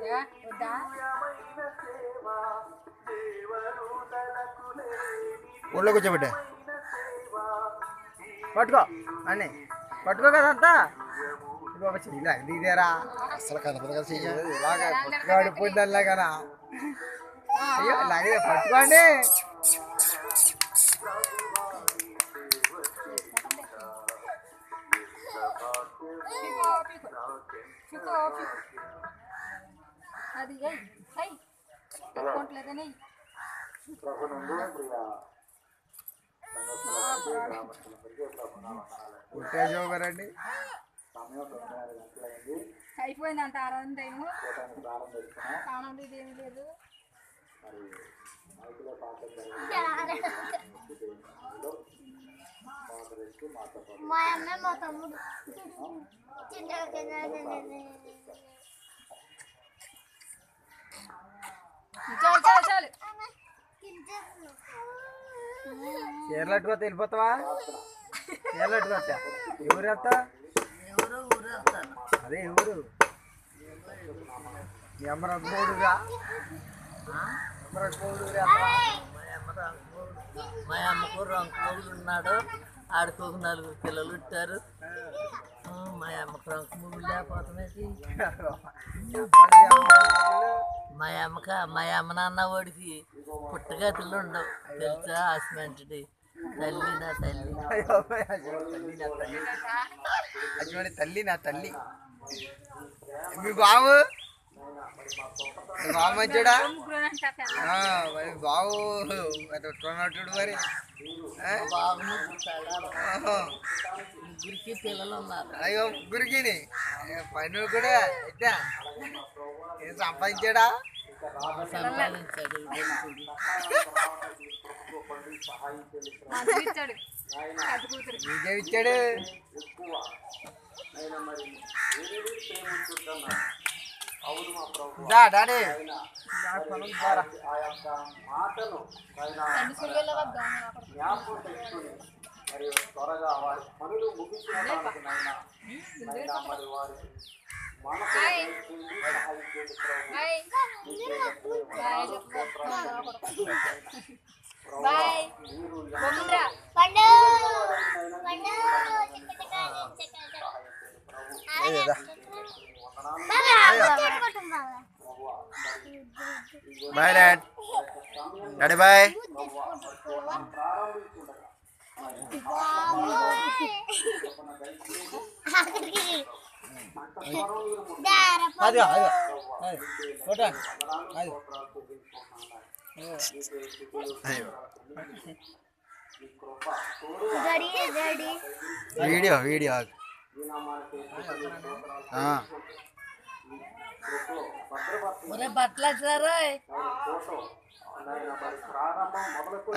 వద్దా? ఒళ్ళో కూర్చోబెట్టా పట్టుకో. అన్నీ. పట్టుకో కదా అంతా. చెయ్యిలా దిగదేరా అసలు కనపడదు కదా. చెయ్యి ఇలాగ పట్టుకోడు. అయ్యో ఇలాగే అది పుట్టేసావు కదండి అయిపోయిందంట ఆరాధన టైము స్నానం లేదు ఏమీ లేదు. మా అమ్మ మా తమ్ముడు. చిన్నగా చాలు చాలు చాలు. చీరలట్టుకో వెళ్ళిపోతావా? చీరలట్టుకో ఎవరు వెళ్తా అదే ఎవరు? ఎమరగోడుగా ఎమరగోడుగా మా అమ్మకు రంకు ఉన్నాడు ఆడికి ఒక నలుగురు పిల్లలు పుట్టారు ఆ, మా అమ్మకు రంకు ముగ్గులు లేకపోతున్నాయి మా అమ్మక మా అమ్మ నాన్న వాడికి పుట్టగతులు ఉండవు. తెలుసా ఆసిమెంటది? తల్లి నా తల్లి. తల్లి నా తల్లి. అటువంటి తల్లి నా తల్లి. మీ బావు మీ బావు మంచోడా ముగ్గురు మరి ఎట్టున్నట్టుడు మరి? ముగ్గురికి పిల్లలు ఉన్నారు అయ్యో ముగ్గురికి పని కూడా ఎట్టా ఏం సంపాదించాడా? సంపాదించాడు మంచిగా ఇచ్చాడు. పెద్ద కూతురు నీకేం ఇచ్చాడు దా డాడీ. దా, పొలం దారా. రెండు సూర్యుల వద్ద హాయ్. హాయ్. బాయ్ చెప్పు. బాయ్. బొమ్మండ్రా పండు. పండు అయ్యో, దా. బాయ్ డాడ్ డాడీ బాయ్ అది అది అది ఫోటో అది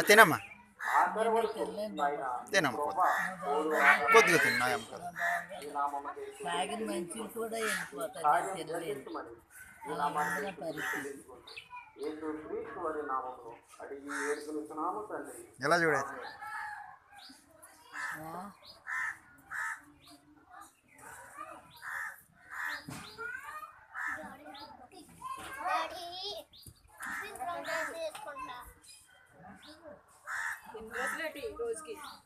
తినమ్మా. తినమ్మా కొద్దిగా. తిన్నా అమ్మ కదా తాగిన మంచిలు కూడా వెళ్ళిపోతాయి ఎలా చూడేది? ఆ? रोज की।